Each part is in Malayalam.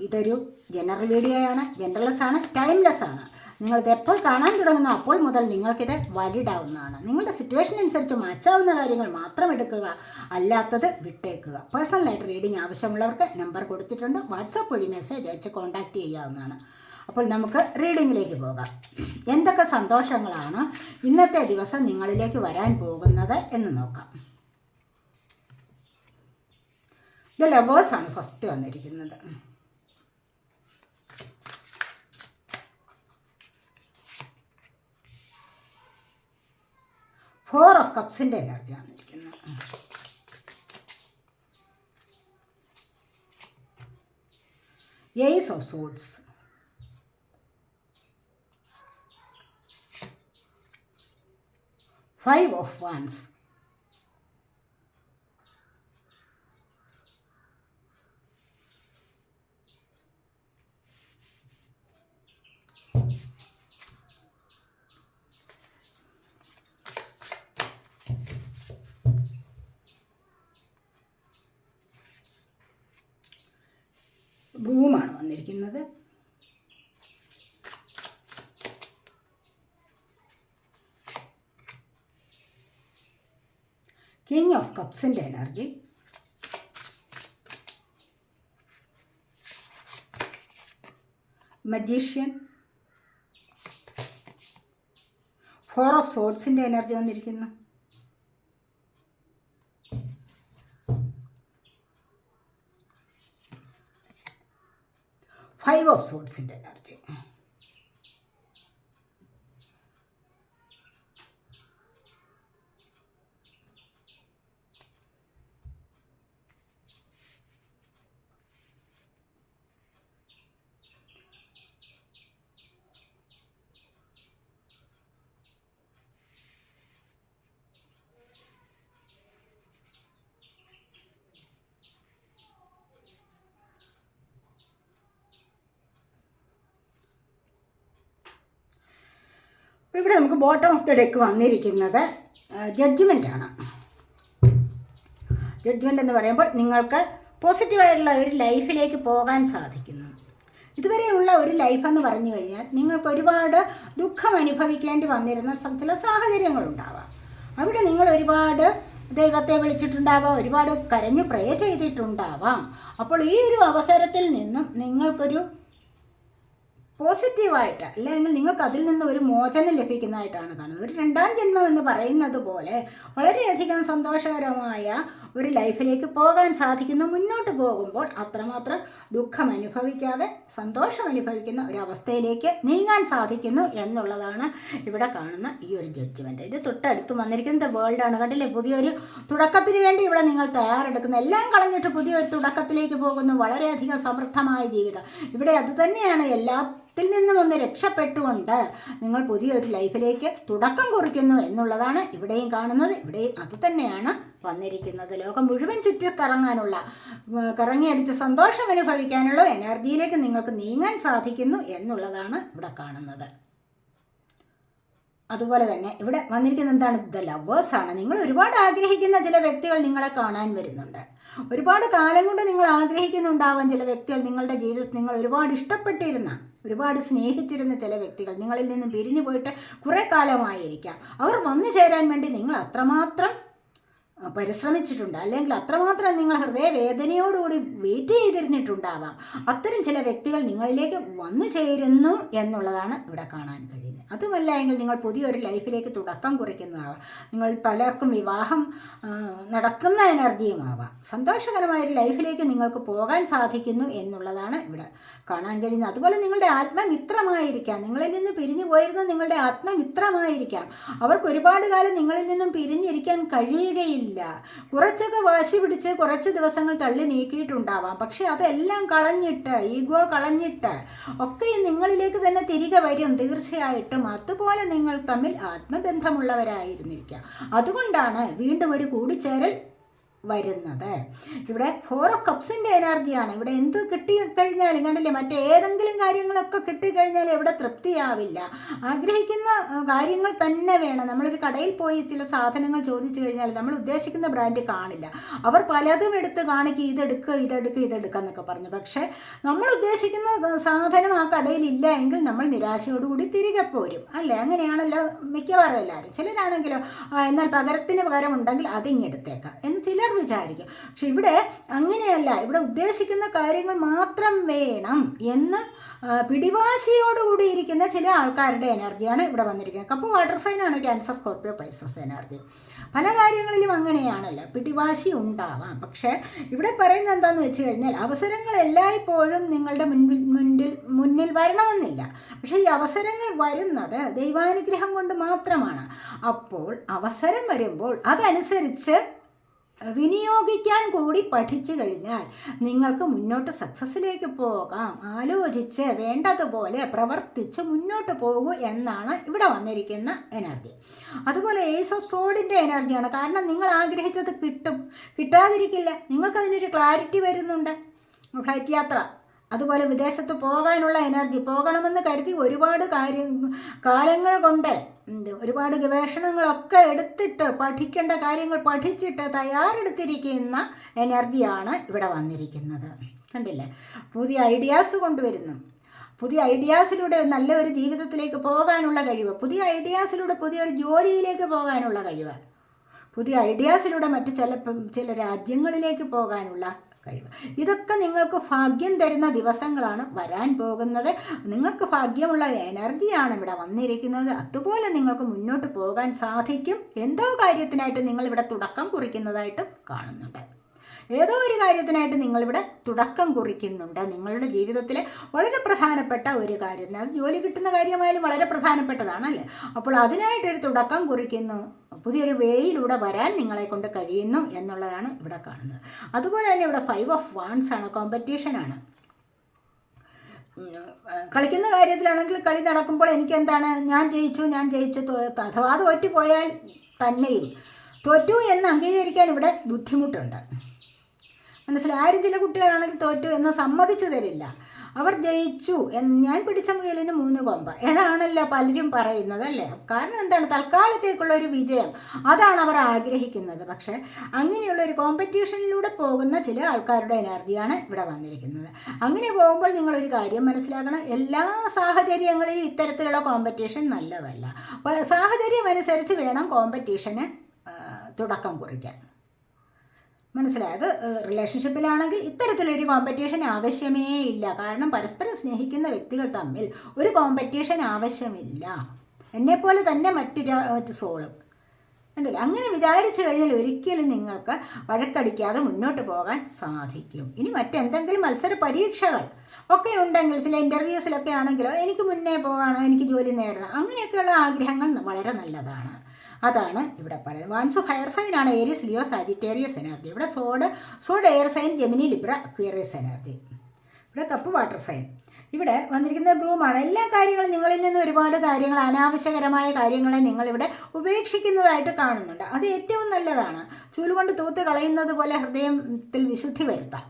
ഇതൊരു ജനറൽ വീഡിയോ ആണ്. ജനറൽലെസ് ആണ് ടൈംലെസ് ആണ്. നിങ്ങളിത് എപ്പോൾ കാണാൻ തുടങ്ങുന്നു അപ്പോൾ മുതൽ നിങ്ങൾക്കിത് വാലിഡ് ആവുന്നതാണ് നിങ്ങളുടെ സിറ്റുവേഷൻ അനുസരിച്ച് മാച്ചാവുന്ന കാര്യങ്ങൾ മാത്രം എടുക്കുക അല്ലാത്തത് വിട്ടേക്കുക. പേഴ്സണലായിട്ട് റീഡിംഗ് ആവശ്യമുള്ളവർക്ക് നമ്പർ കൊടുത്തിട്ടുണ്ട്. വാട്സാപ്പ് വഴി മെസ്സേജ് അയച്ച് കോൺടാക്റ്റ് ചെയ്യാവുന്നതാണ്. അപ്പോൾ നമുക്ക് റീഡിങ്ങിലേക്ക് പോകാം. എന്തൊക്കെ സന്തോഷങ്ങളാണ് ഇന്നത്തെ ദിവസം നിങ്ങളിലേക്ക് വരാൻ പോകുന്നത് എന്ന് നോക്കാം. ഇത് ലവേഴ്സാണ് ഫസ്റ്റ് വന്നിരിക്കുന്നത്. ഫോർ ഓഫ് കപ്സിന്റെ എനർജി ഇരിക്കുന്നത്. Ace of swords five of wands വന്നിരിക്കുന്നത്. കിങ് ഓഫ് കപ്സിന്റെ എനർജി മജീഷ്യൻ ഫോർ ഓഫ് സോഡ്സിന്റെ എനർജി വന്നിരിക്കുന്നു. ഫൈവ് ഓഫ് സോഡ്സിന്റെ എനർജി അപ്പോൾ ഇവിടെ നമുക്ക് ബോട്ടം ഓഫ് ദ ഡെക്ക് വന്നിരിക്കുന്നത് ആണ്. ജഡ്ജ്മെന്റ് എന്ന് പറയുമ്പോൾ നിങ്ങൾക്ക് പോസിറ്റീവായിട്ടുള്ള ഒരു ലൈഫിലേക്ക് പോകാൻ സാധിക്കുന്നു. ഇതുവരെയുള്ള ഒരു ലൈഫ് എന്ന് പറഞ്ഞു കഴിഞ്ഞാൽ നിങ്ങൾക്ക് ഒരുപാട് ദുഃഖം അനുഭവിക്കേണ്ടി വന്നിരുന്ന ചില സാഹചര്യങ്ങളുണ്ടാവാം അവിടെ നിങ്ങൾ ഒരുപാട് ദൈവത്തെ വിളിച്ചിട്ടുണ്ടാവാം ഒരുപാട് കരഞ്ഞു പ്രേ ചെയ്തിട്ടുണ്ടാവാം. അപ്പോൾ ഈ ഒരു അവസരത്തിൽ നിന്നും നിങ്ങൾക്കൊരു പോസിറ്റീവായിട്ട് അല്ലെങ്കിൽ നിങ്ങൾക്ക് അതിൽ നിന്ന് ഒരു മോചനം ലഭിക്കുന്നതായിട്ടാണ് കാണുന്നത്. ഒരു രണ്ടാം ജന്മം എന്ന് പറയുന്നത് പോലെ വളരെയധികം സന്തോഷകരമായ ഒരു ലൈഫിലേക്ക് പോകാൻ സാധിക്കുന്നു. മുന്നോട്ട് പോകുമ്പോൾ അത്രമാത്രം ദുഃഖം അനുഭവിക്കാതെ സന്തോഷം അനുഭവിക്കുന്ന ഒരു അവസ്ഥയിലേക്ക് നീങ്ങാൻ സാധിക്കുന്നു എന്നുള്ളതാണ് ഇവിടെ കാണുന്ന ഈ ഒരു ജഡ്ജ്മെന്റ് ഇത് തൊട്ടടുത്ത് വന്നിരിക്കുന്നത് വേൾഡാണ് കണ്ടില്ലേ? പുതിയൊരു തുടക്കത്തിന് വേണ്ടി ഇവിടെ നിങ്ങൾ തയ്യാറെടുക്കുന്ന. എല്ലാം കളഞ്ഞിട്ട് പുതിയൊരു തുടക്കത്തിലേക്ക് പോകുന്നു. വളരെയധികം സമൃദ്ധമായ ജീവിതം. ഇവിടെ അത് തന്നെയാണ് എല്ലാ ത്തിൽ നിന്നും ഒന്ന് രക്ഷപ്പെട്ടുകൊണ്ട് നിങ്ങൾ പുതിയൊരു ലൈഫിലേക്ക് തുടക്കം കുറിക്കുന്നു എന്നുള്ളതാണ് ഇവിടെയും കാണുന്നത്. ഇവിടെയും അത് തന്നെയാണ് വന്നിരിക്കുന്നത്. ലോകം മുഴുവൻ ചുറ്റി കറങ്ങാനുള്ള കറങ്ങിയടിച്ച് സന്തോഷം അനുഭവിക്കാനുള്ള എനർജിയിലേക്ക് നിങ്ങൾക്ക് നീങ്ങാൻ സാധിക്കുന്നു എന്നുള്ളതാണ് ഇവിടെ കാണുന്നത്. അതുപോലെ തന്നെ ഇവിടെ വന്നിരിക്കുന്ന എന്താണ്? ദ ലവേഴ്സ് ആണ്. നിങ്ങൾ ഒരുപാട് ആഗ്രഹിക്കുന്ന ചില വ്യക്തികൾ നിങ്ങളെ കാണാൻ വരുന്നുണ്ട്. ഒരുപാട് കാലം കൊണ്ട് നിങ്ങൾ ആഗ്രഹിക്കുന്നുണ്ടാവാൻ ചില വ്യക്തികൾ. നിങ്ങളുടെ ജീവിതത്തിൽ നിങ്ങൾ ഒരുപാട് ഇഷ്ടപ്പെട്ടിരുന്ന ഒരുപാട് സ്നേഹിച്ചിരുന്ന ചില വ്യക്തികൾ നിങ്ങളിൽ നിന്നും പിരിഞ്ഞു പോയിട്ട് കുറേ കാലമായിരിക്കാം. അവർ വന്നു ചേരാൻ വേണ്ടി നിങ്ങൾ അത്രമാത്രം പരിശ്രമിച്ചിട്ടുണ്ട്. അല്ലെങ്കിൽ അത്രമാത്രം നിങ്ങൾ ഹൃദയവേദനയോടുകൂടി വെയിറ്റ് ചെയ്തിരുന്നിട്ടുണ്ടാവാം. അത്തരം ചില വ്യക്തികൾ നിങ്ങളിലേക്ക് വന്നു ചേരുന്നു എന്നുള്ളതാണ് ഇവിടെ കാണാൻ കഴിയുന്നത്. അതുമല്ല എങ്കിൽ നിങ്ങൾ പുതിയൊരു ലൈഫിലേക്ക് തുടക്കം കുറിക്കുന്നതാവാം. നിങ്ങൾ പലർക്കും വിവാഹം നടക്കുന്ന എനർജിയുമാവാം സന്തോഷകരമായ ഒരു ലൈഫിലേക്ക് നിങ്ങൾക്ക് പോകാൻ സാധിക്കുന്നു എന്നുള്ളതാണ് ഇവിടെ കാണാൻ കഴിയുന്നത്. അതുപോലെ നിങ്ങളുടെ ആത്മമിത്രമായിരിക്കാം. നിങ്ങളിൽ നിന്ന് പിരിഞ്ഞു പോയിരുന്ന നിങ്ങളുടെ ആത്മമിത്രമായിരിക്കാം. അവർക്ക് ഒരുപാട് കാലം നിങ്ങളിൽ നിന്നും പിരിഞ്ഞിരിക്കാൻ കഴിയുകയില്ല. കുറച്ചൊക്കെ വാശി പിടിച്ച് കുറച്ച് ദിവസങ്ങൾ തള്ളി നീക്കിയിട്ടുണ്ടാവാം. പക്ഷെ അതെല്ലാം കളഞ്ഞിട്ട് ഈഗോ കളഞ്ഞിട്ട് ഒക്കെ നിങ്ങളിലേക്ക് തന്നെ തിരികെ വരും. തീർച്ചയായിട്ടും അതുപോലെ നിങ്ങൾ തമ്മിൽ ആത്മബന്ധമുള്ളവരായിരുന്നിരിക്കാം. അതുകൊണ്ടാണ് വീണ്ടും ഒരു കൂടിച്ചേരൽ വരുന്നത്. ഇവിടെ ഫോർ ഓഫ് കപ്സിന്റെ എനർജിയാണ്. ഇവിടെ എന്ത് കിട്ടി കഴിഞ്ഞാലും കണ്ടില്ലേ മറ്റേതെങ്കിലും കാര്യങ്ങളൊക്കെ കിട്ടിക്കഴിഞ്ഞാൽ ഇവിടെ തൃപ്തിയാവില്ല. ആഗ്രഹിക്കുന്ന കാര്യങ്ങൾ തന്നെ വേണം. നമ്മളൊരു കടയിൽ പോയി ചില സാധനങ്ങൾ ചോദിച്ചു കഴിഞ്ഞാൽ നമ്മൾ ഉദ്ദേശിക്കുന്ന ബ്രാൻഡ് കാണില്ല. അവർ പലതും എടുത്ത് കാണിക്കുക ഇതെടുക്കുക ഇതെടുക്കുക ഇതെടുക്കുക എന്നൊക്കെ പറഞ്ഞു. പക്ഷേ നമ്മൾ ഉദ്ദേശിക്കുന്ന സാധനം ആ കടയിൽ ഇല്ല എങ്കിൽ നമ്മൾ നിരാശയോടുകൂടി തിരികെ പോരും. അല്ലേ? അങ്ങനെയാണല്ലോ മിക്കവാറും എല്ലാവരും. ചിലരാണെങ്കിലോ എന്നാൽ പകരത്തിന് പകരം ഉണ്ടെങ്കിൽ അതിങ്ങെടുത്തേക്കാം എന്ന് ചിലർ വിചാരിക്കും. പക്ഷെ ഇവിടെ അങ്ങനെയല്ല. ഇവിടെ ഉദ്ദേശിക്കുന്ന കാര്യങ്ങൾ മാത്രം വേണം എന്ന് പിടിവാശിയോട് കൂടിയിരിക്കുന്ന ചില ആൾക്കാരുടെ എനർജിയാണ് ഇവിടെ വന്നിരിക്കുന്നത്. കപ്പ് വാട്ടർ സൈനാണ് ക്യാൻസർ സ്കോർപ്പിയോ പൈസസ് എനർജി. പല കാര്യങ്ങളിലും അങ്ങനെയാണല്ലോ. പിടിവാശി ഉണ്ടാവാം. പക്ഷേ ഇവിടെ പറയുന്നത് എന്താണെന്ന് വെച്ച് കഴിഞ്ഞാൽ അവസരങ്ങൾ എല്ലായ്പ്പോഴും നിങ്ങളുടെ മുൻപിൽ മുന്നിൽ മുന്നിൽ വരണമെന്നില്ല. പക്ഷേ ഈ അവസരങ്ങൾ വരുന്നത് ദൈവാനുഗ്രഹം കൊണ്ട് മാത്രമാണ്. അപ്പോൾ അവസരം വരുമ്പോൾ അതനുസരിച്ച് വിനിയോഗിക്കാൻ കൂടി പഠിച്ചു കഴിഞ്ഞാൽ നിങ്ങൾക്ക് മുന്നോട്ട് സക്സസ്സിലേക്ക് പോകാം. ആലോചിച്ച് വേണ്ടതുപോലെ പ്രവർത്തിച്ച് മുന്നോട്ട് പോകൂ എന്നാണ് ഇവിടെ വന്നിരിക്കുന്ന എനർജി അതുപോലെ ഏസ് ഓഫ് സോഡിന്റെ എനർജിയാണ് കാരണം നിങ്ങൾ ആഗ്രഹിച്ചത് കിട്ടും. കിട്ടാതിരിക്കില്ല. നിങ്ങൾക്കതിനൊരു ക്ലാരിറ്റി വരുന്നുണ്ട്. ഫ്ലൈറ്റ് യാത്ര. അതുപോലെ വിദേശത്ത് പോകാനുള്ള എനർജി പോകണമെന്ന് കരുതി ഒരുപാട് കാര്യം കാലങ്ങൾ കൊണ്ട് ഒരുപാട് ഗവേഷണങ്ങളൊക്കെ എടുത്തിട്ട് പഠിക്കേണ്ട കാര്യങ്ങൾ പഠിച്ചിട്ട് തയ്യാറെടുത്തിരിക്കുന്ന എനർജിയാണ് ഇവിടെ വന്നിരിക്കുന്നത്. കണ്ടില്ലേ? പുതിയ ഐഡിയാസ് കൊണ്ടുവരുന്നു. പുതിയ ഐഡിയാസിലൂടെ നല്ല ഒരു ജീവിതത്തിലേക്ക് പോകാനുള്ള കഴിവ് പുതിയ ഐഡിയാസിലൂടെ പുതിയൊരു ജോലിയിലേക്ക് പോകാനുള്ള കഴിവ് പുതിയ ഐഡിയാസിലൂടെ മറ്റ് ചില ചില രാജ്യങ്ങളിലേക്ക് പോകാനുള്ള കഴിവ് ഇതൊക്കെ നിങ്ങൾക്ക് ഭാഗ്യം തരുന്ന ദിവസങ്ങളാണ് വരാൻ പോകുന്നത്. നിങ്ങൾക്ക് ഭാഗ്യമുള്ള എനർജിയാണ് ഇവിടെ വന്നിരിക്കുന്നത്. അതുപോലെ നിങ്ങൾക്ക് മുന്നോട്ട് പോകാൻ സാധിക്കും. എന്തോ കാര്യത്തിനായിട്ട് നിങ്ങൾ ഇവിടെ തുടക്കം കുറിക്കുന്നതായിട്ടും കാണുന്നുണ്ട്. ഏതോ ഒരു കാര്യത്തിനായിട്ട് നിങ്ങളിവിടെ തുടക്കം കുറിക്കുന്നുണ്ട്. നിങ്ങളുടെ ജീവിതത്തിലെ വളരെ പ്രധാനപ്പെട്ട ഒരു കാര്യം. അത് ജോലി കിട്ടുന്ന കാര്യമായാലും വളരെ പ്രധാനപ്പെട്ടതാണല്ലേ അപ്പോൾ അതിനായിട്ടൊരു തുടക്കം കുറിക്കുന്നു. പുതിയൊരു വേയിലൂടെ വരാൻ നിങ്ങളെ കൊണ്ട് കഴിയുന്നു എന്നുള്ളതാണ് ഇവിടെ കാണുന്നത്. അതുപോലെ തന്നെ ഇവിടെ ഫൈവ് ഓഫ് വാൺസ് ആണ് കോമ്പറ്റീഷനാണ് കളിക്കുന്ന കാര്യത്തിലാണെങ്കിൽ കളി നടക്കുമ്പോൾ എനിക്ക് എന്താണ്? ഞാൻ ജയിച്ചു ഞാൻ ജയിച്ചു അഥവാ തോറ്റുപോയാൽ തന്നെയും തോറ്റു എന്ന് അംഗീകരിക്കാൻ ഇവിടെ ബുദ്ധിമുട്ടുണ്ട്. മനസ്സിലായി? ആരും ചില കുട്ടികളാണെങ്കിൽ തോറ്റു എന്ന് സമ്മതിച്ചു തരില്ല. അവർ ജയിച്ചു ഞാൻ പിടിച്ച മുയലിന് മൂന്ന് കൊമ്പ്. എന്നാണല്ലോ പലരും പറയുന്നത് അല്ലേ? കാരണം എന്താണ്? തൽക്കാലത്തേക്കുള്ള ഒരു വിജയം. അതാണ് അവർ ആഗ്രഹിക്കുന്നത്. പക്ഷേ അങ്ങനെയുള്ള ഒരു കോമ്പറ്റീഷനിലൂടെ പോകുന്ന ചില ആൾക്കാരുടെ എനർജിയാണ് ഇവിടെ വന്നിരിക്കുന്നത്. അങ്ങനെ പോകുമ്പോൾ നിങ്ങളൊരു കാര്യം മനസ്സിലാക്കണം. എല്ലാ സാഹചര്യങ്ങളിലും ഇത്തരത്തിലുള്ള കോമ്പറ്റീഷൻ നല്ലതല്ല. സാഹചര്യം അനുസരിച്ച് വേണം കോമ്പറ്റീഷന് തുടക്കം കുറിക്കാൻ. മനസ്സിലായത് റിലേഷൻഷിപ്പിലാണെങ്കിൽ ഇത്തരത്തിലൊരു കോമ്പറ്റീഷൻ ആവശ്യമേ ഇല്ല. കാരണം പരസ്പരം സ്നേഹിക്കുന്ന വ്യക്തികൾ തമ്മിൽ ഒരു കോമ്പറ്റീഷൻ ആവശ്യമില്ല. എന്നെപ്പോലെ തന്നെ മറ്റൊരു മറ്റു സോളും ഉണ്ടല്ലോ അങ്ങനെ വിചാരിച്ചു കഴിഞ്ഞാൽ ഒരിക്കലും നിങ്ങൾക്ക് വഴക്കടിക്കാതെ മുന്നോട്ട് പോകാൻ സാധിക്കും. ഇനി മറ്റെന്തെങ്കിലും മത്സര പരീക്ഷകൾ ഒക്കെ ഉണ്ടെങ്കിൽ ചില ഇന്റർവ്യൂസിലൊക്കെ ആണെങ്കിലോ എനിക്ക് മുന്നേ പോകണം എനിക്ക് ജോലി നേടണം അങ്ങനെയൊക്കെയുള്ള ആഗ്രഹങ്ങൾ വളരെ നല്ലതാണ്. അതാണ് ഇവിടെ പറയുന്നത്. വൺസ് ഫയർ സൈൻ ആണ് ഏരിയസ് ലിയോ സാജിറ്റേറിയസ് എനർജി ഇവിടെ sword sword air sign Gemini Libra Aquarius energy ഇവിടെ കപ്പ് വാട്ടർ സൈൻ ഇവിടെ വന്നിരിക്കുന്ന ബ്രൂമാണ് എല്ലാ കാര്യങ്ങളും നിങ്ങളിൽ നിന്ന് ഒരുപാട് കാര്യങ്ങൾ അനാവശ്യകരമായ കാര്യങ്ങളെ നിങ്ങളിവിടെ ഉപേക്ഷിക്കുന്നതായിട്ട് കാണുന്നുണ്ട്. അത് ഏറ്റവും നല്ലതാണ്. ചൂലുകൊണ്ട് തൂത്ത് കളയുന്നത് പോലെ ഹൃദയത്തിൽ വിശുദ്ധി വരുത്താം.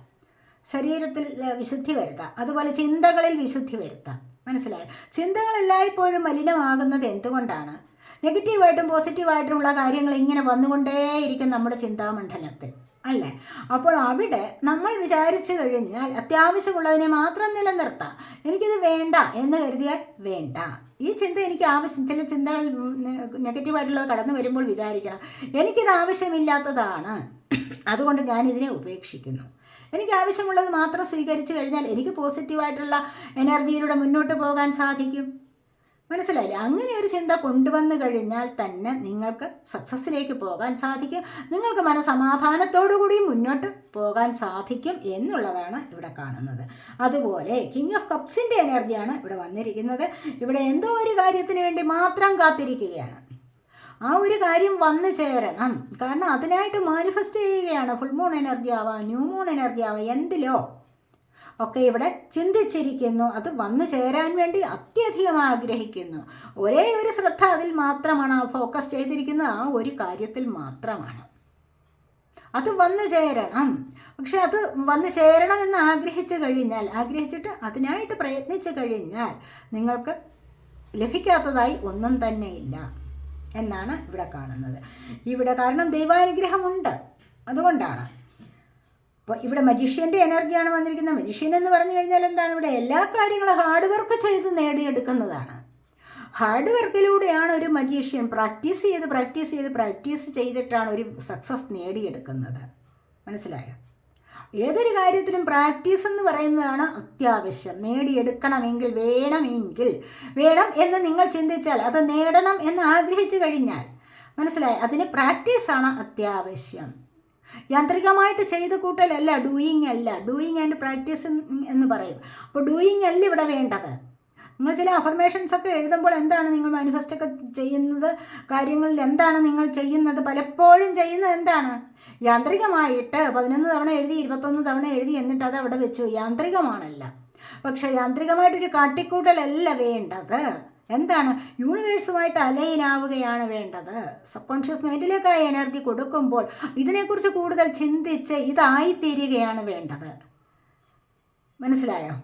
ശരീരത്തിൽ വിശുദ്ധി വരുത്താം. അതുപോലെ ചിന്തകളിൽ വിശുദ്ധി വരുത്താം. മനസ്സിലായോ? ചിന്തകൾ എല്ലായ്പ്പോഴും മലിനമാകുന്നത് എന്തുകൊണ്ടാണ്? നെഗറ്റീവായിട്ടും പോസിറ്റീവായിട്ടുമുള്ള കാര്യങ്ങൾ ഇങ്ങനെ വന്നുകൊണ്ടേയിരിക്കും നമ്മുടെ ചിന്താമണ്ഡലത്തിൽ അല്ലേ? അപ്പോൾ അവിടെ നമ്മൾ വിചാരിച്ചു കഴിഞ്ഞാൽ അത്യാവശ്യമുള്ളതിനെ മാത്രം നിലനിർത്താം. എനിക്കിത് വേണ്ട എന്ന് കരുതിയാൽ വേണ്ട. ഈ ചിന്ത എനിക്ക് ആവശ്യം ചില ചിന്തകൾ നെഗറ്റീവായിട്ടുള്ളത് കടന്നു വരുമ്പോൾ വിചാരിക്കണം. എനിക്കിത് ആവശ്യമില്ലാത്തതാണ്. അതുകൊണ്ട് ഞാൻ ഇതിനെ ഉപേക്ഷിക്കുന്നു. എനിക്ക് ആവശ്യമുള്ളത് മാത്രം സ്വീകരിച്ചു കഴിഞ്ഞാൽ എനിക്ക് പോസിറ്റീവായിട്ടുള്ള എനർജിയിലൂടെ മുന്നോട്ട് പോകാൻ സാധിക്കും. മനസ്സിലായില്ലേ? അങ്ങനെ ഒരു ചിന്ത കൊണ്ടുവന്നു കഴിഞ്ഞാൽ തന്നെ നിങ്ങൾക്ക് സക്സസ്സിലേക്ക് പോകാൻ സാധിക്കും. നിങ്ങൾക്ക് മനസമാധാനത്തോടു കൂടി മുന്നോട്ട് പോകാൻ സാധിക്കും എന്നുള്ളതാണ് ഇവിടെ കാണുന്നത്. അതുപോലെ കിങ് ഓഫ് കപ്സിന്റെ എനർജിയാണ് ഇവിടെ വന്നിരിക്കുന്നത്. ഇവിടെ എന്തോ ഒരു കാര്യത്തിന് വേണ്ടി മാത്രം കാത്തിരിക്കുകയാണ്. ആ ഒരു കാര്യം വന്നു ചേരണം. കാരണം അതിനായിട്ട് മാനിഫെസ്റ്റ് ചെയ്യുകയാണ്. ഫുൾ മൂൺ എനർജി ആവാം ന്യൂ മൂൺ എനർജി ആവാം എന്തിലോ. ഒക്കെ ഇവിടെ ചിന്തിച്ചിരിക്കുന്നു. അത് വന്നു ചേരാൻ വേണ്ടി അത്യധികം ആഗ്രഹിക്കുന്നു. ഒരേ ഒരു ശ്രദ്ധ അതിൽ മാത്രമാണ് ഫോക്കസ് ചെയ്തിരിക്കുന്നത്. ആ ഒരു കാര്യത്തിൽ മാത്രമാണ്. അത് വന്നു ചേരണം. പക്ഷെ അത് വന്നു ചേരണം എന്ന് ആഗ്രഹിച്ചു കഴിഞ്ഞാൽ ആഗ്രഹിച്ചിട്ട് അതിനായിട്ട് പ്രയത്നിച്ചു കഴിഞ്ഞാൽ നിങ്ങൾക്ക് ലഭിക്കാത്തതായി ഒന്നും തന്നെ ഇല്ല എന്നാണ് ഇവിടെ കാണുന്നത്. ഇവിടെ കാരണം ദൈവാനുഗ്രഹമുണ്ട്. അതുകൊണ്ടാണ്. അപ്പോൾ ഇവിടെ മജീഷ്യന്റെ എനർജിയാണ് വന്നിരിക്കുന്നത്. മജീഷ്യൻ എന്ന് പറഞ്ഞു കഴിഞ്ഞാൽ എന്താണ് ഇവിടെ? എല്ലാ കാര്യങ്ങളും ഹാർഡ് വർക്ക് ചെയ്ത് നേടിയെടുക്കുന്നതാണ്. ഹാർഡ് വർക്കിലൂടെയാണ് ഒരു മജീഷ്യൻ പ്രാക്ടീസ് ചെയ്ത് പ്രാക്ടീസ് ചെയ്ത് പ്രാക്ടീസ് ചെയ്തിട്ടാണ് ഒരു സക്സസ് നേടിയെടുക്കുന്നത്. മനസ്സിലായോ? ഏതൊരു കാര്യത്തിലും പ്രാക്ടീസ് എന്ന് പറയുന്നതാണ് അത്യാവശ്യം. നേടിയെടുക്കണമെങ്കിൽ വേണമെങ്കിൽ വേണം എന്ന് നിങ്ങൾ ചിന്തിച്ചാൽ അത് നേടണം എന്ന് ആഗ്രഹിച്ചു കഴിഞ്ഞാൽ മനസ്സിലായി? അതിന് പ്രാക്ടീസാണ് അത്യാവശ്യം. യാന്ത്രികമായിട്ട് ചെയ്ത് കൂട്ടലല്ല ഡൂയിങ് അല്ല. ഡൂയിങ് ആൻഡ് പ്രാക്ടീസ് എന്ന് പറയും. അപ്പോൾ ഡൂയിങ് അല്ല ഇവിടെ വേണ്ടത്. നിങ്ങൾ ചില അഫർമേഷൻസ് ഒക്കെ എഴുതുമ്പോൾ എന്താണ് നിങ്ങൾ മാനിഫെസ്റ്റ് ഒക്കെ ചെയ്യുന്നത്? കാര്യങ്ങളിൽ എന്താണ് നിങ്ങൾ ചെയ്യുന്നത്? പലപ്പോഴും ചെയ്യുന്നത് എന്താണ്? യാന്ത്രികമായിട്ട് പതിനൊന്ന് തവണ എഴുതി ഇരുപത്തൊന്ന് തവണ എഴുതി എന്നിട്ട് അത് അവിടെ വെച്ചു. യാന്ത്രികമാണല്ല. പക്ഷേ യാന്ത്രികമായിട്ടൊരു കാട്ടിക്കൂട്ടലല്ല വേണ്ടത്. എന്താണ്? യൂണിവേഴ്സുമായിട്ട് അലൈൻ ആവുകയാണ് വേണ്ടത്. സബ് കോൺഷ്യസ് എനർജി കൊടുക്കുമ്പോൾ ഇതിനെക്കുറിച്ച് കൂടുതൽ ചിന്തിച്ച് ഇതായിത്തീരുകയാണ് വേണ്ടത്. മനസ്സിലായോ?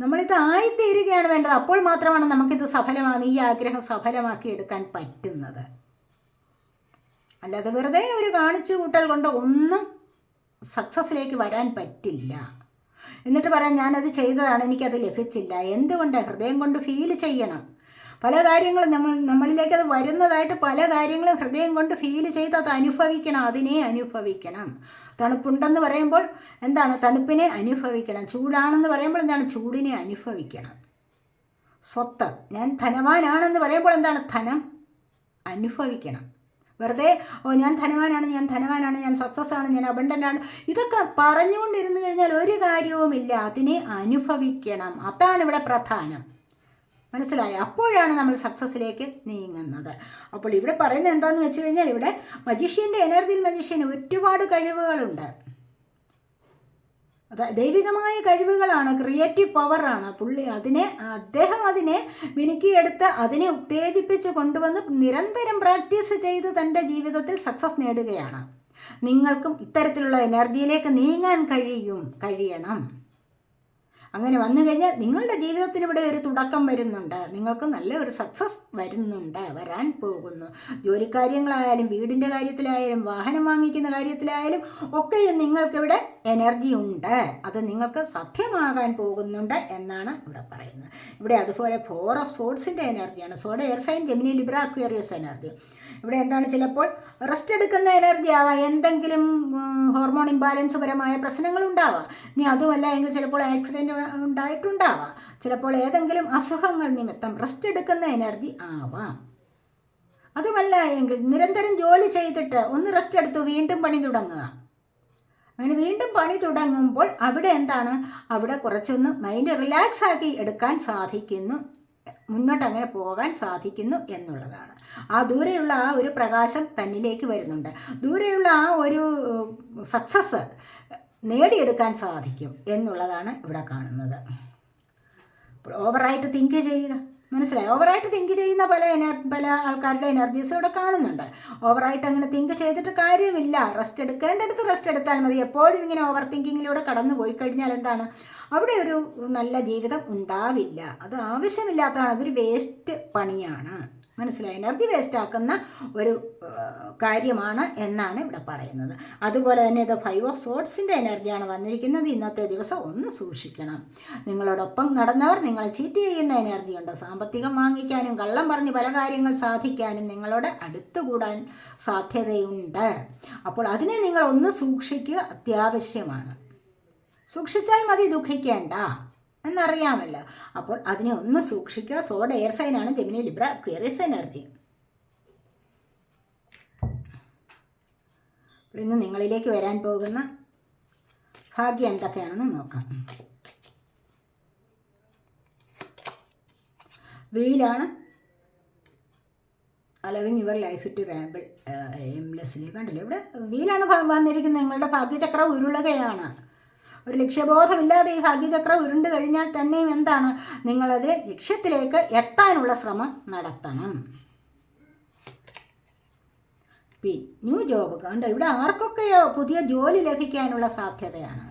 നമ്മളിത് ആയിത്തീരുകയാണ് വേണ്ടത്. അപ്പോൾ മാത്രമാണ് നമുക്കിത് സഫലമാണ് ഈ ആഗ്രഹം സഫലമാക്കി എടുക്കാൻ പറ്റുന്നത്. അല്ലാതെ വെറുതെ ഒരു കാണിച്ചു കൂട്ടൽ കൊണ്ട് ഒന്നും സക്സസ്സിലേക്ക് വരാൻ പറ്റില്ല. എന്നിട്ട് പറയാം ഞാനത് ചെയ്തതാണ് എനിക്കത് ലഭിച്ചില്ല. എന്തുകൊണ്ട്? ഹൃദയം കൊണ്ട് ഫീൽ ചെയ്യണം. പല കാര്യങ്ങളും നമ്മൾ നമ്മളിലേക്ക് അത് വരുന്നതായിട്ട് പല കാര്യങ്ങളും ഹൃദയം കൊണ്ട് ഫീൽ ചെയ്ത് അത് അനുഭവിക്കണം അതിനെ അനുഭവിക്കണം. തണുപ്പുണ്ടെന്ന് പറയുമ്പോൾ എന്താണ്? തണുപ്പിനെ അനുഭവിക്കണം. ചൂടാണെന്ന് പറയുമ്പോൾ എന്താണ്? ചൂടിനെ അനുഭവിക്കണം. സ്വത്ത്. ഞാൻ ധനവാനാണെന്ന് പറയുമ്പോൾ എന്താണ്? ധനം അനുഭവിക്കണം. വെറുതെ ഓ ഞാൻ ധനവാനാണ് ഞാൻ ധനവാനാണ് ഞാൻ സക്സസ് ആണ് ഞാൻ അബണ്ടന്റ് ആണ്. ഇതൊക്കെ പറഞ്ഞുകൊണ്ടിരുന്നു കഴിഞ്ഞാൽ ഒരു കാര്യവുമില്ല അതിനെ അനുഭവിക്കണം. അതാണ് ഇവിടെ പ്രധാനം. മനസ്സിലായി? അപ്പോഴാണ് നമ്മൾ സക്സസ്സിലേക്ക് നീങ്ങുന്നത്. അപ്പോൾ ഇവിടെ പറയുന്നത് എന്താണെന്ന് വെച്ച് കഴിഞ്ഞാൽ ഇവിടെ മജീഷ്യന്റെ എനർജിയിൽ മജീഷ്യന് ഒരുപാട് കഴിവുകളുണ്ട്. ദൈവികമായ കഴിവുകളാണ് ക്രിയേറ്റീവ് പവറാണ് പുള്ളി അതിനെ അദ്ദേഹം അതിനെ മിനുക്കിയെടുത്ത് അതിനെ ഉത്തേജിപ്പിച്ച് കൊണ്ടുവന്ന് നിരന്തരം പ്രാക്ടീസ് ചെയ്ത് തന്റെ ജീവിതത്തിൽ സക്സസ് നേടുകയാണ്. നിങ്ങൾക്കും ഇത്തരത്തിലുള്ള എനർജിയിലേക്ക് നീങ്ങാൻ കഴിയും കഴിയണം. അങ്ങനെ വന്നു കഴിഞ്ഞാൽ നിങ്ങളുടെ ജീവിതത്തിന് ഇവിടെ ഒരു തുടക്കം വരുന്നുണ്ട്. നിങ്ങൾക്ക് നല്ല ഒരു സക്സസ് വരുന്നുണ്ട്. വരാൻ പോകുന്നു. ജോലിക്കാര്യങ്ങളായാലും വീടിന്റെ കാര്യത്തിലായാലും വാഹനം വാങ്ങിക്കുന്ന കാര്യത്തിലായാലും ഒക്കെ നിങ്ങൾക്കിവിടെ എനർജി ഉണ്ട്. അത് നിങ്ങൾക്ക് സത്യമാകാൻ പോകുന്നുണ്ട് എന്നാണ് ഇവിടെ പറയുന്നത്. ഇവിടെ അതുപോലെ ഫോർ ഓഫ് സോഡ്സിന്റെ എനർജിയാണ് sword air sign Gemini Libra Aquarius energy ഇവിടെ എന്താണ് ചിലപ്പോൾ റെസ്റ്റ് എടുക്കുന്ന എനർജി ആവാം എന്തെങ്കിലും ഹോർമോൺ ഇംബാലൻസ് പരമായ പ്രശ്നങ്ങൾ ഉണ്ടാവാം. ഇനി അതുമല്ല എങ്കിൽ ചിലപ്പോൾ ആക്സിഡന്റ് ഉണ്ടായിട്ടുണ്ടാവാം. ചിലപ്പോൾ ഏതെങ്കിലും അസുഖങ്ങൾ നിമിത്തം റെസ്റ്റ് എടുക്കുന്ന എനർജി ആവാം. അതുമല്ല എങ്കിൽ നിരന്തരം ജോലി ചെയ്തിട്ട് ഒന്ന് റെസ്റ്റ് എടുത്ത് വീണ്ടും പണി തുടങ്ങുക. അങ്ങനെ വീണ്ടും പണി തുടങ്ങുമ്പോൾ അവിടെ എന്താണ്? അവിടെ കുറച്ചൊന്ന് മൈൻഡ് റിലാക്സ് ആക്കി എടുക്കാൻ സാധിക്കുന്നു. മുന്നോട്ട് അങ്ങനെ പോകാൻ സാധിക്കുന്നു എന്നുള്ളതാണ്. ആ ദൂരെയുള്ള ആ ഒരു പ്രകാശം തന്നിലേക്ക് വരുന്നുണ്ട്. ദൂരെയുള്ള ആ ഒരു സക്സസ് നേടിയെടുക്കാൻ സാധിക്കും എന്നുള്ളതാണ് ഇവിടെ കാണുന്നത്. ഓവറായിട്ട് തിങ്ക് ചെയ്യുക. മനസ്സിലായി? ഓവറായിട്ട് തിങ്ക് ചെയ്യുന്ന പല എനർ പല ആൾക്കാരുടെ എനർജീസ് ഇവിടെ കാണുന്നുണ്ട്. ഓവറായിട്ട് അങ്ങനെ തിങ്ക് ചെയ്തിട്ട് കാര്യമില്ല. റെസ്റ്റ് എടുക്കേണ്ടടുത്ത് റെസ്റ്റ് എടുത്താൽ മതി. എപ്പോഴും ഇങ്ങനെ ഓവർ തിങ്കിങ്ങിലൂടെ കടന്നു പോയി കഴിഞ്ഞാൽ എന്താണ്? അവിടെ ഒരു നല്ല ജീവിതം ഉണ്ടാവില്ല. അത് ആവശ്യമില്ലാത്തതാണ്. അതൊരു വേസ്റ്റ് പണിയാണ്. മനസ്സിലായി. എനർജി വേസ്റ്റ് ആക്കുന്ന ഒരു കാര്യമാണ് എന്നാണ് ഇവിടെ പറയുന്നത്. അതുപോലെ തന്നെ ഇത് ഫൈവ് ഓഫ് സോട്ട്സിന്റെ എനർജിയാണ് വന്നിരിക്കുന്നത്. ഇന്നത്തെ ദിവസം ഒന്ന് സൂക്ഷിക്കണം. നിങ്ങളോടൊപ്പം നടന്നവർ നിങ്ങളെ ചീറ്റ് ചെയ്യുന്ന എനർജി ഉണ്ട്. സാമ്പത്തികം വാങ്ങിക്കാനും കള്ളം പറഞ്ഞ് പല കാര്യങ്ങൾ സാധിക്കാനും നിങ്ങളോട് അടുത്തുകൂടാൻ സാധ്യതയുണ്ട്. അപ്പോൾ അതിനെ നിങ്ങൾ ഒന്ന് സൂക്ഷിക്കുക അത്യാവശ്യമാണ്. സൂക്ഷിച്ചാൽ മതി ദുഃഖിക്കേണ്ട. എന്നറിയാമല്ലോ. അപ്പോൾ അതിനെ ഒന്ന് സൂക്ഷിക്കുക. സോഡ എയർ സൈനാണ് ജെമിനി ലിബ്ര ക്വേറിയസ് എനർജി ഇന്ന് നിങ്ങളിലേക്ക് വരാൻ പോകുന്ന ഭാഗ്യം എന്തൊക്കെയാണെന്ന് നോക്കാം. വെയിലാണ്. Allowing your life to ramble aimlessly കണ്ടില്ലേ? ഇവിടെ വീലാണ് വന്നിരിക്കുന്നത്. നിങ്ങളുടെ ഭാഗ്യചക്രം ഉരുളുകയാണ്. ഒരു ലക്ഷ്യബോധമില്ലാതെ ഈ ഭാഗ്യചക്രം ഉരുണ്ട് കഴിഞ്ഞാൽ തന്നെയും എന്താണ്? നിങ്ങളത് ലക്ഷ്യത്തിലേക്ക് എത്താനുള്ള ശ്രമം നടത്തണം. പി ന്യൂ ജോബ്. കണ്ടോ ഇവിടെ ആർക്കൊക്കെയോ പുതിയ ജോലി ലഭിക്കാനുള്ള സാധ്യതയാണ്.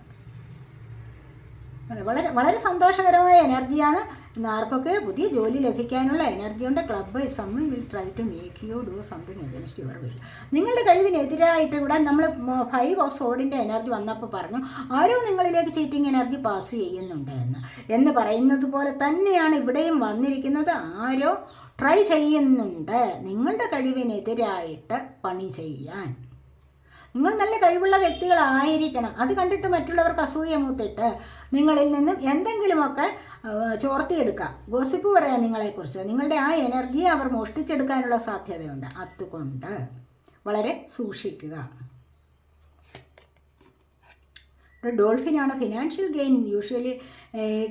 വളരെ വളരെ സന്തോഷകരമായ എനർജിയാണ് ആർക്കൊക്കെ പുതിയ ജോലി ലഭിക്കാനുള്ള എനർജിയുണ്ട് club someone will try to make you do something against your will നിങ്ങളുടെ കഴിവിനെതിരായിട്ട് ഇവിടെ നമ്മൾ ഫൈവ് ഓഫ് സോഡിന്റെ എനർജി വന്നപ്പോൾ പറഞ്ഞു ആരോ നിങ്ങളിലേക്ക് ചീറ്റിംഗ് എനർജി പാസ് ചെയ്യുന്നുണ്ട് എന്ന്. എന്ന് പറയുന്നത് പോലെ തന്നെയാണ് ഇവിടെയും വന്നിരിക്കുന്നത്. ആരോ ട്രൈ ചെയ്യുന്നുണ്ട് നിങ്ങളുടെ കഴിവിനെതിരായിട്ട് പണി ചെയ്യാൻ. നിങ്ങൾ നല്ല കഴിവുള്ള വ്യക്തികളായിരിക്കണം. അത് കണ്ടിട്ട് മറ്റുള്ളവർക്ക് അസൂയ മൂത്തിട്ട് നിങ്ങളിൽ നിന്നും എന്തെങ്കിലുമൊക്കെ ചോർത്തിയെടുക്കാം. ഗോസിപ്പ് പറയാം നിങ്ങളെക്കുറിച്ച്. നിങ്ങളുടെ ആ എനർജി അവർ മോഷ്ടിച്ചെടുക്കാനുള്ള സാധ്യതയുണ്ട്. അതുകൊണ്ട് വളരെ സൂക്ഷിക്കുക. ഒരു ഡോൾഫിനാണ് financial gain usually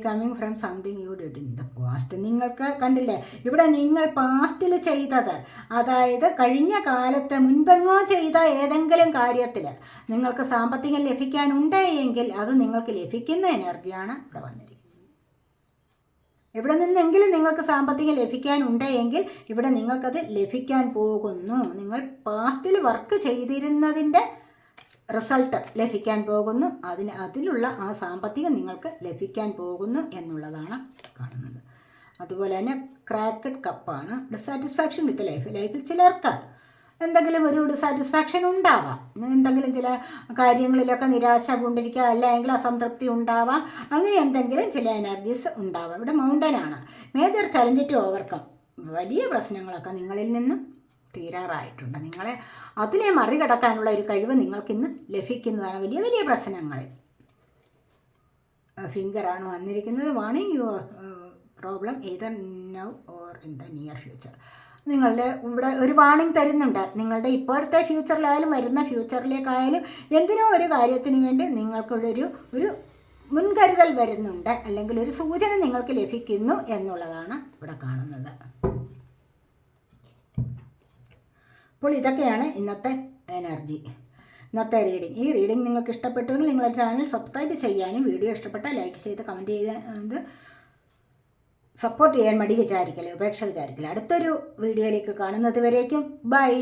coming from something you did in the past നിങ്ങൾക്ക് കണ്ടില്ലേ? ഇവിടെ നിങ്ങൾ പാസ്റ്റിൽ ചെയ്തത് അതായത് കഴിഞ്ഞ കാലത്ത് മുൻപെങ്ങോ ചെയ്ത ഏതെങ്കിലും കാര്യത്തിൽ നിങ്ങൾക്ക് സാമ്പത്തികം ലഭിക്കാനുണ്ട് എങ്കിൽ അത് നിങ്ങൾക്ക് ലഭിക്കുന്ന എനർജിയാണ് ഇവിടെ വന്നിരിക്കുന്നത്. എവിടെ നിന്നെങ്കിലും നിങ്ങൾക്ക് സാമ്പത്തികം ലഭിക്കാനുണ്ട് എങ്കിൽ ഇവിടെ നിങ്ങൾക്കത് ലഭിക്കാൻ പോകുന്നു. നിങ്ങൾ പാസ്റ്റിൽ വർക്ക് ചെയ്തിരുന്നതിന്റെ റിസൾട്ട് ലഭിക്കാൻ പോകുന്നു. അതിന് അതിലുള്ള ആ സാമ്പത്തികം നിങ്ങൾക്ക് ലഭിക്കാൻ പോകുന്നു എന്നുള്ളതാണ് കാണുന്നത്. അതുപോലെ തന്നെ ക്രാക്കഡ് കപ്പാണ് ഡിസാറ്റിസ്ഫാക്ഷൻ വിത്ത് ലൈഫ് ലൈഫിൽ ചിലർക്ക് എന്തെങ്കിലും ഒരു ഡിസാറ്റിസ്ഫാക്ഷൻ ഉണ്ടാവാം. എന്തെങ്കിലും ചില കാര്യങ്ങളിലൊക്കെ നിരാശ കൊണ്ടിരിക്കുക അല്ലെങ്കിൽ അസംതൃപ്തി ഉണ്ടാവാം. അങ്ങനെ എന്തെങ്കിലും ചില എനർജീസ് ഉണ്ടാവാം. ഇവിടെ മൗണ്ടനാണ് മേജർ ചലഞ്ച് ടു ഓവർകം വലിയ പ്രശ്നങ്ങളൊക്കെ നിങ്ങളിൽ നിന്നും തീരാറായിട്ടുണ്ട്. നിങ്ങളെ അതിനെ മറികടക്കാനുള്ള ഒരു കഴിവ് നിങ്ങൾക്കിന്ന് ലഭിക്കുന്നതാണ്. വലിയ വലിയ പ്രശ്നങ്ങളിൽ ഫിംഗറാണ് വന്നിരിക്കുന്നത്. Warning your problem either now or in the near future. നിങ്ങളുടെ ഇവിടെ ഒരു വാണിംഗ് തരുന്നുണ്ട്. നിങ്ങളുടെ ഇപ്പോഴത്തെ ഫ്യൂച്ചറിലായാലും വരുന്ന ഫ്യൂച്ചറിലേക്കായാലും എന്തിനോ ഒരു കാര്യത്തിന് വേണ്ടി നിങ്ങൾക്കിവിടെ ഒരു ഒരു മുൻകരുതൽ വരുന്നുണ്ട്. അല്ലെങ്കിൽ ഒരു സൂചന നിങ്ങൾക്ക് ലഭിക്കുന്നു എന്നുള്ളതാണ് ഇവിടെ കാണുന്നത്. അപ്പോൾ ഇതൊക്കെയാണ് ഇന്നത്തെ എനർജി. ഇന്നത്തെ റീഡിംഗ് ഈ റീഡിംഗ് നിങ്ങൾക്ക് ഇഷ്ടപ്പെട്ടുവെങ്കിൽ നിങ്ങളുടെ ചാനൽ സബ്സ്ക്രൈബ് ചെയ്യാനും വീഡിയോ ഇഷ്ടപ്പെട്ടാൽ ലൈക്ക് ചെയ്ത് കമന്റ് ചെയ്ത് സപ്പോർട്ട് ചെയ്യാൻ മടി വിചാരിക്കല്ലേ ഉപേക്ഷ വിചാരിക്കില്ല. അടുത്തൊരു വീഡിയോയിലേക്ക് കാണുന്നത് വരേക്കും. ബൈ